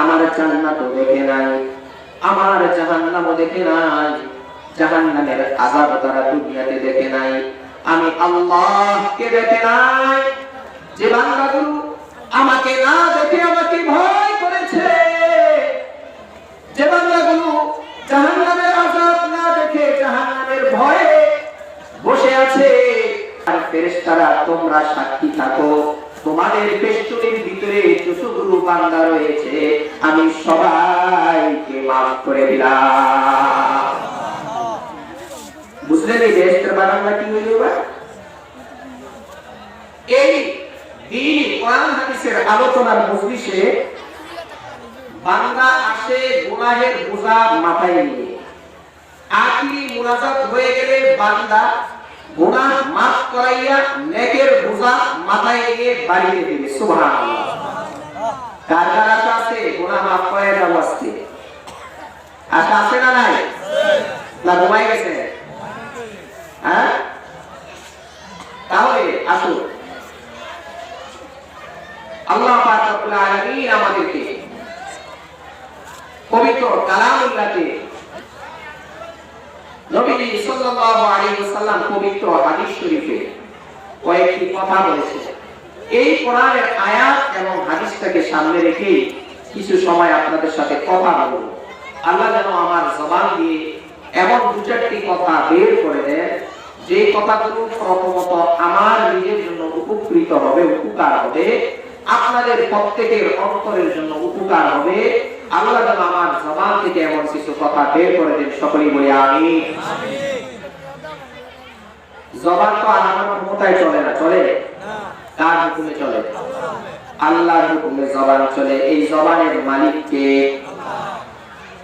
আমার জান্নাতও দেখে নাই, আমার জাহান্নামও দেখে নাই, জাহান্নামের আযাব তারা দুনিয়াতে দেখে নাই, আমি আল্লাহকে দেখে নাই। যে বান্দাগুলো আমাকে না দেখে আমাকে ভয় করেছে। যে বান্দাগুলো জাহান্নামের আযাব না দেখে জাহান্নামের ভয়ে বসে আছে, আর ফেরেশতারা তোমরা সাক্ষী থাকো। তোমাদের পেষ্টুনির ভিতরে যতগুলো বান্দা রয়েছে, আমি সবাইকে মাফ করে দিলাম। বুঝলেন এই দেশটার বানানটা কি হইল এই আলোচনার বান্দা আসে গুনাহের বোঝা মাথায় নিয়ে। হয়ে গেলে বান্দা গুনাহ মাফ করাইয়া নেকের বোঝা মাথায় নিয়ে বাড়িয়ে দিবে, সুবহানাল্লাহ। কার কার আছে? মাফ করাই দাও আশা আছে না নাই? না, ঘুমাই গেছে? হ্যাঁ? তাহলে আসুন আল্লাহ পাক রব্বুল আলামিন আমাদেরকে পবিত্র কালামুল্লাহকে সাল্লাল্লাহু সামনে রেখে কিছু সময় আপনাদের সাথে কথা বলব। আল্লাহ যেন আমার জবান দিয়ে এমন দু কথা বের করে দেন যে কথাগুলো প্রথমত আমার নিজের জন্য উপকৃত হবে, উপকার হবে, আপনাদের প্রত্যেকের অন্তরের জন্য উপকার হবে। আল্লাহ আমার জবান থেকে এমন কিছু কথা বের করে দেন, সকলেই বলে আমি জবান তো আর আমার ক্ষমতায় চলে না চলে? কার হুকুমে চলে? আল্লাহর হুকুমে জবান চলে। এই জবানের মালিককে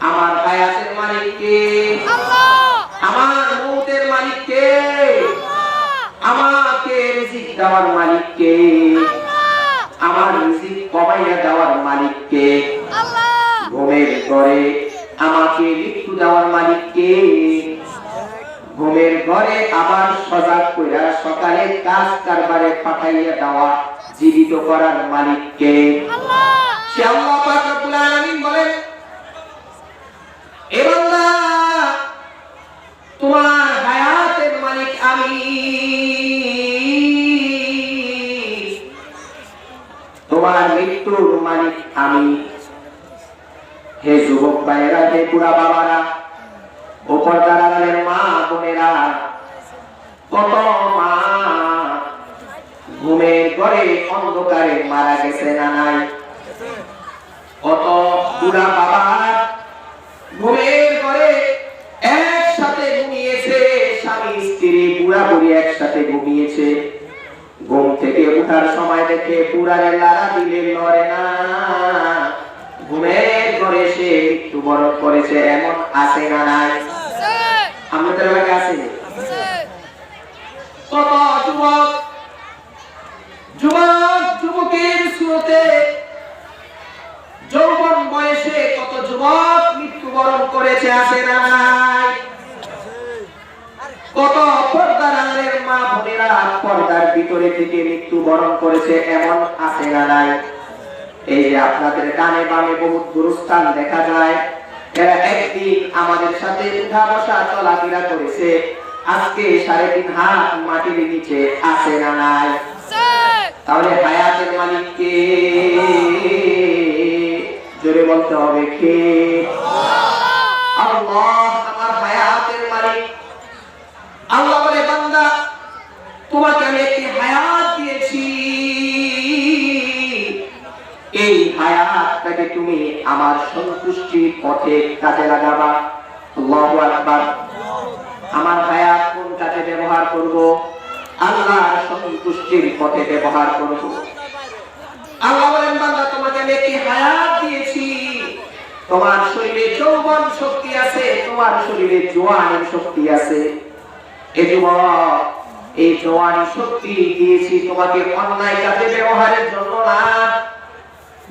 আমার হায়াতের মালিককে আমার মৌতের মালিককে আমাকে রিজিক দেওয়ার মালিককে আমার রিজিক কমাইয়া দেওয়ার মালিককে ঘুমের ঘরে আমাকে মৃত্যু দেওয়ার মালিককে ঘুমের ঘরে আবার সজাগ কইরা সকালে কাজ কারবারে পাঠাইয়া দেওয়া জীবিত করার মালিককে। বলেন তোমার হায়াতের মালিক আমি। তোমার মৃত্যুর মালিক আমি। হে যুবক ভাইয়েরা, হে বুড়া বাবারা ওপর দাঁড়ালেন মা বোনেরা, কত মা ঘুমের ঘরে অন্ধকারে মারা গেছে না নাই? কত বুড়া বাবা ঘুমের ঘরে একসাথে ঘুমিয়েছে, স্বামী, স্ত্রী, বুড়া বুড়ি একসাথে ঘুমিয়েছে। ঘুম থেকে উঠার সময় দেখে পুরারে লারা দিলে লড়ে না। ঘুমের ঘরে সে মৃত্যুবরণ করেছে, এমন আছে না নাই? আমাদের এলাকা আছে। কত যুবক যুবক, যুবকের সুরতে যৌবন বয়সে কত যুবক মৃত্যুবরণ করেছে, আছে না কত পর্দার মা বোনেরা পর্দার ভিতরে থেকে মৃত্যুবরণ করেছে, এমন আছে না নাই? এই যে আপনাদের ডানে বামে বহুত গুরুস্থান দেখা যায়। এরা একদিন আমাদের সাথে উঠা বসা চলাফেরা করেছে। আজকে সাড়ে তিন হাত মাটির নিচে আছে না নাই? তাহলে হায়াতের মালিক কে? জোরে বলতে হবে কে? আল্লাহ আমার হায়াতের মালিক। আল্লাহ বলে বান্দা তোমাকে আমি হায়াতটাকে তুমি আমার সন্তুষ্টির পথে কাজে লাগাবা। আল্লাহু আকবার। আমার হায়াত কোন কাজে ব্যবহার করব? আল্লাহর সন্তুষ্টির পথে ব্যবহার করব। আল্লাহ বলেন, বান্দা, তোমাকে আমি একটি হায়াত দিয়েছি। তোমার শরীরে যৌবন শক্তি আছে, তোমার শরীরে জোয়ানের শক্তি আছে। যুবক, এই জোয়ানি শক্তি দিয়েছি তোমাকে অন্যায় কাজে ব্যবহারের জন্য না।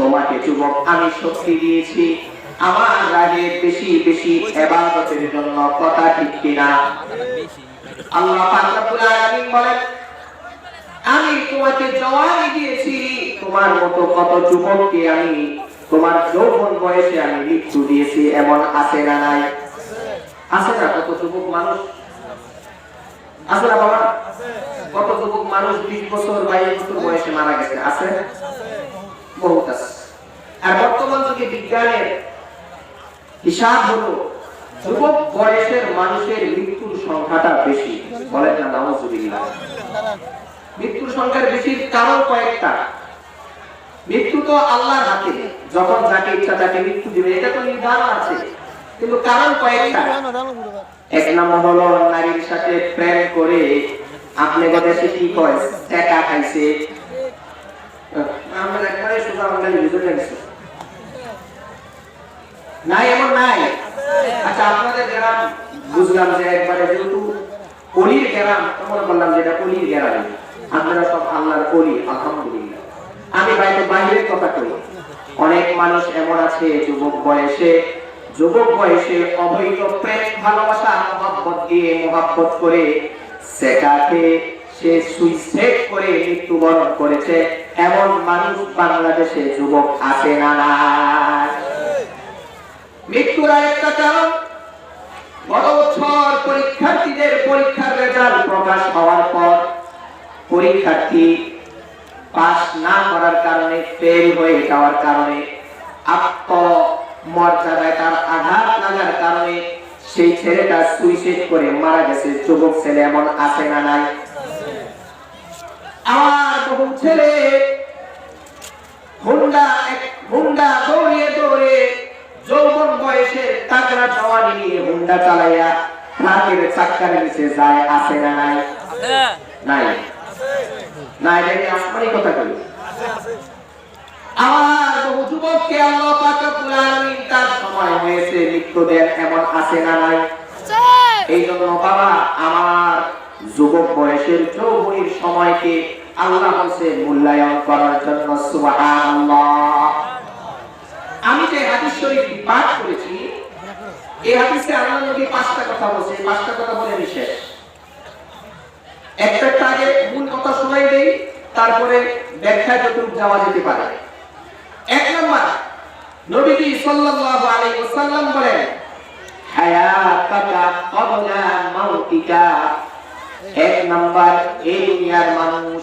তোমাকে যুবক, আমি শক্তি দিয়েছি। আমার রাগে বেশি বেশি এবাদতের জন্য কথা ঠিক কিনা? আল্লাহ বলেন, আমি তোমাকে জওয়ানি দিয়েছি, তোমার মতো কত যুবককে আমি, তোমার যৌবন বয়সে আমি মৃত্যু দিয়েছি, এমন আছে না নাই? আছে না কত যুবক মানুষ? আছে না বাবা? কত যুবক মানুষ বিশ বছর, বাইশ বছর বয়সে মারা গেছে, আছে? মৃত্যু তো আল্লাহর হাতে। যখন যাকে ইচ্ছা তাকে মৃত্যু দিবে, এটা তো নির্ধারণ আছে। কিন্তু কারণ কয়েকটা। এক নম্বর হলো, নারীর সাথে প্রেম করে আপনি দেশে কি কয়? টাকা খাইছে। আচ্ছা আমি বাইরে বাইরের কথা কই। অনেক মানুষ এমন আছে, যুবক বয়সে যুবক বয়সে অবৈধ প্রেম, ভালোবাসা, মহাব্বত দিয়ে মহাব্বত করে, সেটাকে সে সুইসাইড করে, মৃত্যুবরণ করেছে। এমন মানুষ বাংলাদেশে যুবক আছে না মৃত্যুর একটা কারণ, গত বছর পরীক্ষার্থীদের পরীক্ষার রেজাল্ট প্রকাশ হওয়ার পর পরীক্ষার্থী পাস না করার কারণে ফেল হয়ে যাওয়ার কারণে আত্ম মর্যাদায় তার আঘাত লাগার কারণে সেই ছেলেটা সুইসাইড করে মারা গেছে। যুবক ছেলে এমন আছে না নাই? আমার বহু ছেলে হুন্ডা হুন্ডা দৌড়িয়ে দৌড়ে যৌবন বয়সে তাগড়া জওয়ানি নিয়ে হুন্ডা চালাইয়া ট্রাকের চাক্কার নিচে যায় আছে না নাই? নাই। না এটা আসমানি কথা কই আমার বহু যুবককে আল্লাহ পাক রব্বুল আলামিন তার সময় হয়েছে মৃত্যু দেন এমন আছে না নাই? এই জন্য বাবা আমার যুবক বয়সের যৌবনের সময়কে আল্লাহ বলছে, মূল্যায়ন করার জন্য সুবহানাল্লাহ। আমি যে হাদিস শরীফ পাঠ করেছি, এই হাদিসে আল্লাহ নবী পাঁচটা কথা বলছে। পাঁচটা কথা বলে আমি একটা একটা আগে মূল কথা শোনাই দেই, তারপরে ব্যাখ্যা যতটুকু যাওয়া যেতে পারে। এক নম্বর, নবীজি সাল্লাল্লাহু আলাইহি ওয়াসাল্লাম বলেন, হায়াতাকা ক্বাবলা মাউতিকা। এক নম্বর, এই দুনিয়ার মানুষ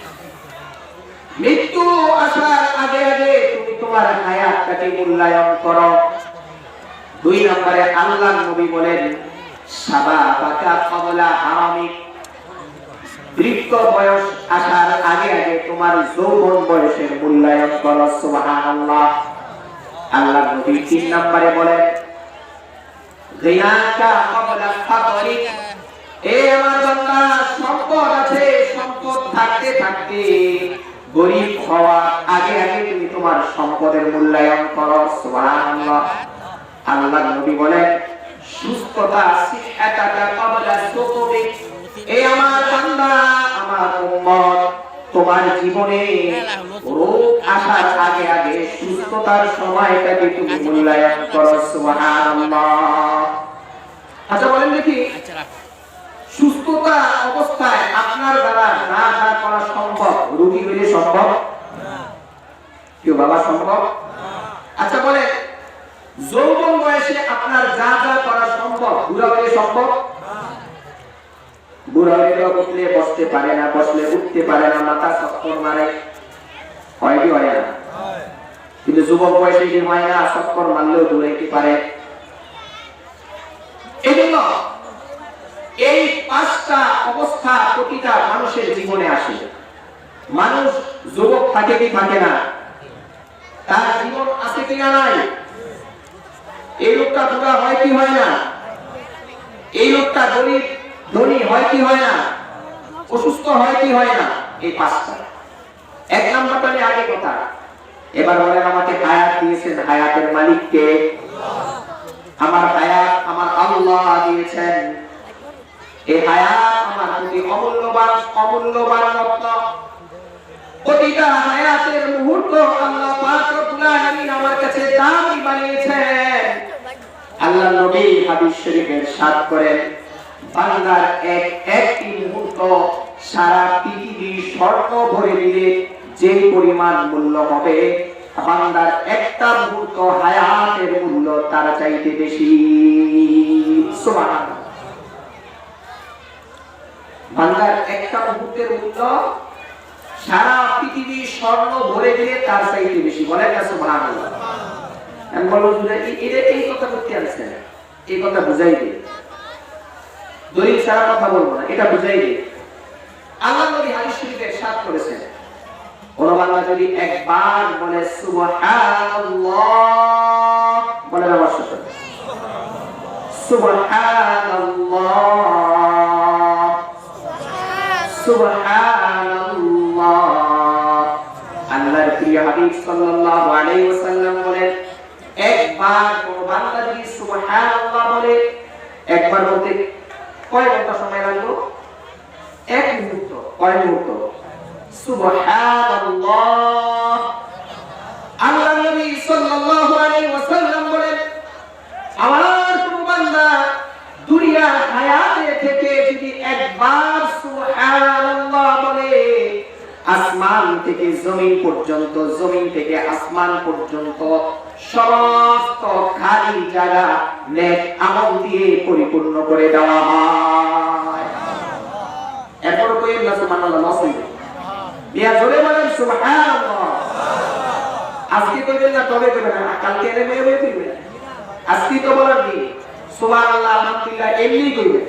মৃত্যু আসার আগে আগে তুমি তোমার হায়াতটাকে মূল্যায়ন করো। দুই নম্বরে আল্লাহ নবী বলেন সাবাবাকা ক্বাবলা হারামিক বৃদ্ধ বয়স আসার আগে আগে তোমার যৌবন বয়সের মূল্যায়ন করো, সুবহানাল্লাহ। আল্লাহ নবী তিন নম্বরে বলেন গিনাকা ক্বাবলা ফাকরিক এ আমার বান্দা, সম্পদ আছে, সম্পদ থাকতে থাকতে গরিব হওয়ার আগে আগে তুমি তোমার সম্পদের মূল্যায়ন করো, সুবহানাল্লাহ। আল্লাহ নবী বলেন, সুস্থতা সিহাতাকা ক্বাবলা সুকুমিক এ আমার বান্দা, আমার উম্মত, তোমার জীবনে রোগ আসার আগে আগে সুস্থতার সময়টাকে তুমি মূল্যায়ন করো, সুবহানাল্লাহ। আচ্ছা বলেন দেখি সুস্থতা অবস্থায় আপনার দ্বারা না যা করা সম্ভব রোগী হইলে সম্ভব? কেউ বাবা সম্ভব? আচ্ছা বলে যৌবন বয়সে আপনার যা যা করা সম্ভব, বুড়া হইলে সম্ভব? বুড়া হইলে উঠলে বসতে পারে না, বসলে উঠতে পারে না, মাথা চক্কর মারে। হয় কি হয় না? কিন্তু যুবক বয়সে কি হয় না মারলেও দৌড়াইতে পারে এই জন্য এই পাঁচটা অবস্থা প্রতিটা মানুষের জীবনে আসে। মানুষ যুবক থাকে কি থাকে না? তার জীবন আছে কিনা নাই? এই লোকটা বুড়া হয় কি হয় না? এই লোকটা গরিব ধনী হয় কি হয় না? অসুস্থ হয় কি হয় না? এই পাঁচটা। এক নম্বরটা আগে কথা। এবার বলেন, আমাকে হায়াত দিয়েছেন হায়াতের মালিককে। আমার হায়াত, আমার আল্লাহ দিয়েছেন। এই হায়াত আমার প্রতি অমূল্যবান অমূল্যবান রত্ন প্রতিটা হায়াতের মুহূর্ত আল্লাহ পাক রব্বুল আলামিন আমার কাছে দামি বানিয়েছেন। আল্লাহ নবী হাদিস শরীফের সাত করেন বান্দার এক একটি মুহূর্ত সারা পৃথিবী স্বর্ণ ভরে দিলে যে পরিমাণ মূল্য হবে, বান্দার একটা মুহূর্ত হায়াতের মূল্য তার চাইতে বেশি। সুবহানাল্লাহ। বান্দার একটা মুহূর্তের মূল্য সারা পৃথিবী স্বর্ণ ভরে দিলে তার চাইতে বেশি। বলে গেছে যে এই- কথা করতে আসছে এই কথা বুঝাই কথা বলব না, এটা বুঝাই আল্লাহ নবী হাদিস ইরশাদ করেছেন। বান্দা যদি একবার বলে, সুবহানাল্লাহ বলে আমার সুবহানাল্লাহ একবার কোন বান্দা যদি সুবহানাল্লাহ বলে, একবার বলতে কয় সময় লাগল? এক মুহূর্ত, কয় মুহূর্ত? সুবহানাল্লাহ আল্লাহ নবী সাল্লাল্লাহু আলাইহি ওয়াসাল্লাম বলেন আমার কোন বান্দা দুনিয়ার হায়াতে থেকে যদি একবার সুবহানাল্লাহ বলে আসমান থেকে জমিন পর্যন্ত, জমিন থেকে আসমান পর্যন্ত, সমস্ত খালি জায়গা নেক আমল দিয়ে পরিপূর্ণ করে দেওয়া হয়। এরপর কই না সুবহানাল্লাহ জোরে বলেন সুবহানাল্লাহ। আজকে না, তবে না, কালকে এলে মেয়ে কইবেন আজকে তো বলার সুবহানাল্লাহ, আলহামদুলিল্লাহ, এমনি কইবেন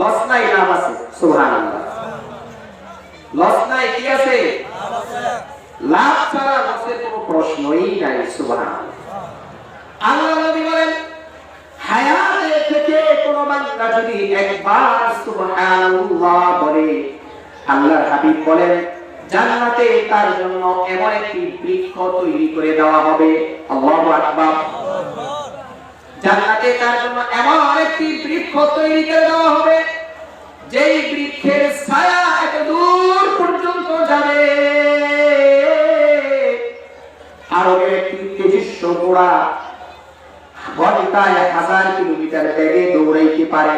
লস নাই আছে, সুবহানাল্লাহ। লস নাই কি আছে? লাভ ছাড়া লসের কোনো প্রশ্নই নাই, সুবহানাল্লাহ। আল্লাহ নবী বলেন, হায়াতে থেকে বান্দা যদি একবার সুবহানাল্লাহ বলে, আল্লাহর হাবিব বলেন, জান্নাতে তার জন্য এমন একটি বৃক্ষ তৈরি করে দেওয়া হবে। আল্লাহু আকবার। জান্নাতে তার জন্য এমন একটি বৃক্ষ তৈরি করে দেওয়া হবে, যেই বৃক্ষের ছায়া ঘোড়া ঘন্টায় হাজার কিলোমিটার বেগে দৌড়াইতে পারে।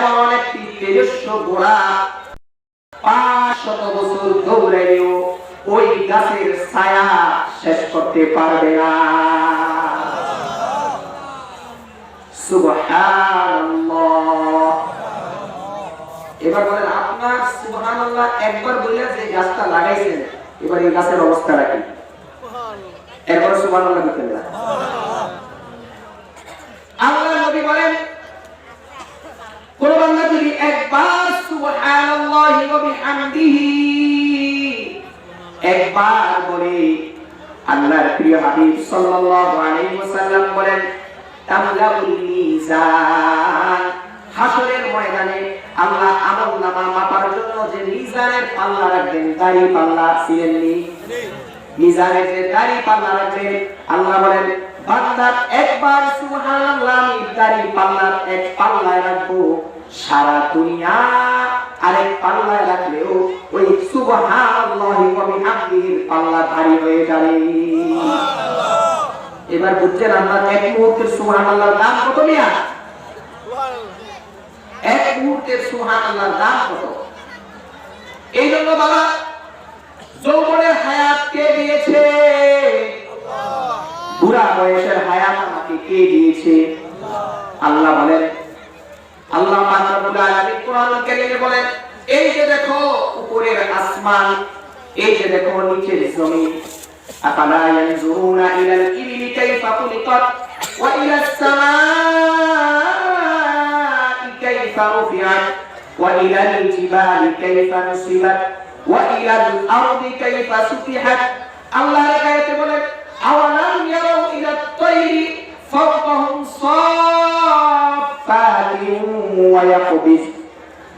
এমন একটি ঘোড়া পাঁচ শত বছর দৌড়াইও ওই গাছের ছায়া শেষ করতে পারবে না। এবার আপনার একবার বললে যে গাছটা লাগাইছেন, এবার এই গাছের অবস্থা কি? একবার সুবহানাল্লাহ দিতেন না আল্লাহ নবী বলেন, কোন যদি একবার সুবহানাল্লাহি ওয়া বিহামদিহি একবার বলে, আল্লাহর প্রিয় হাবিব সাল্লাল্লাহু আলাইহি ওয়াসাল্লাম বলেন, তামলাউল মিজান, হাসরের ময়দানে আল্লাহ আমল নামা মাপার জন্য যে মিজানের পাল্লা রাখবেন দাড়ি পাল্লা ছিলেননি যে দাড়ি পাল্লা রাখবেন আল্লাহ বলেন বান্দার একবার সুবহানাল্লাহ আমি দাড়ি পাল্লার এক পাল্লায় রাখব সারা দুনিয়া আরেক পাল্লায় রাখলেও ওই সুবহানাল্লাহি ওয়া বিহামদিহির পাল্লা ভারী হয়ে যাবে। এবার বুঝছেন আমরা এক মুহূর্তের সুবহানাল্লাহর দাম কত মিয়া? এক মুহূর্তের সুহান সুবহানাল্লাহর দাম কত? এই জন্য বাবা যৌবনের হায়াত কে দিয়েছে বুড়া বয়সের হায়াত আমাকে কে দিয়েছে আল্লাহ বলেন আল্লাহ পাক রব্বুল আলামিন কোরআন কারীমে বলেন এই যে দেখো উপরের আসমান এই যে দেখো নিচের জমিন أفلا ينظرون إلى الإبل كيف خلقت وإلى السماء كيف رفعت وإلى الجبال كيف نصبت وإلى الأرض كيف سطحت الله لك বলেন أولم يروا إلى الطير فوقهم صافات ويقبض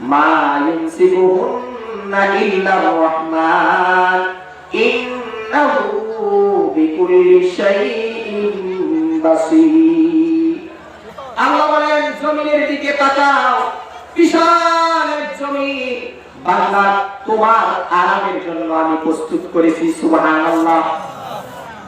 ما يمسكهن إلا الرحمن إنه بكل شيء بصير আল্লাহ বলেন জমিনের দিকে তাকাও বিশাল এক জমি বান্দা তোমার আরামের জন্য আমি প্রস্তুত করেছি সুবহানাল্লাহ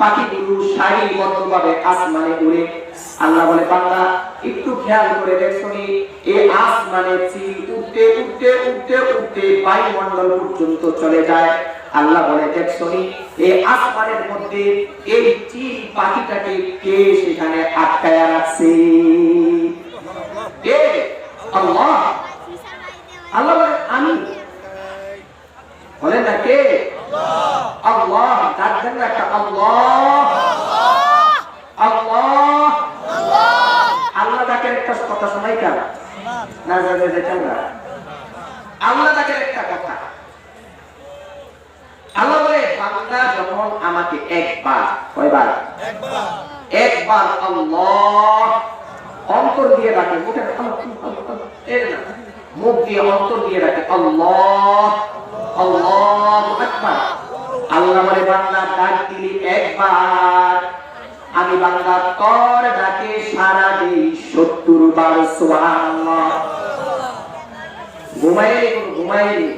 পাখিগুলো সারিবদ্ধভাবে আসমানে উড়ে। আল্লাহ বলে, বান্দা, একটু খেয়াল করে দেখছ এই আসমানে চিল উঠতে উঠতে উঠতে উঠতে বায়ুমণ্ডল পর্যন্ত চলে যায়। আল্লাহ বলে, দেখছ এই আসমানের মধ্যে এই চিল পাখিটাকে কে সেখানে আটকায়া রাখছে? কে? আল্লাহ। আল্লাহ বলে, আমি। বলেন না কে? আল্লাহ দেন না একটা আল্লাহ। আল্লাহ আল্লাহ ডাকের একটা কথা শোনাই কেন? না আল্লাহ ডাকের একটা কথা। আল্লাহ বলে, বান্দা যখন আমাকে একবার, কয়বার? একবার আল্লাহ অন্তর দিয়ে ডাকে মুখে এর না। মুখ দিয়ে অন্তর দিয়ে রাখে আল্লাহ বান্দা, ডাক দিলি একবার। আমি বাংলা কর ডাকে সারা দিই সত্তর বার সুবহানাল্লাহ। ঘুমাই ঘুমাইলি।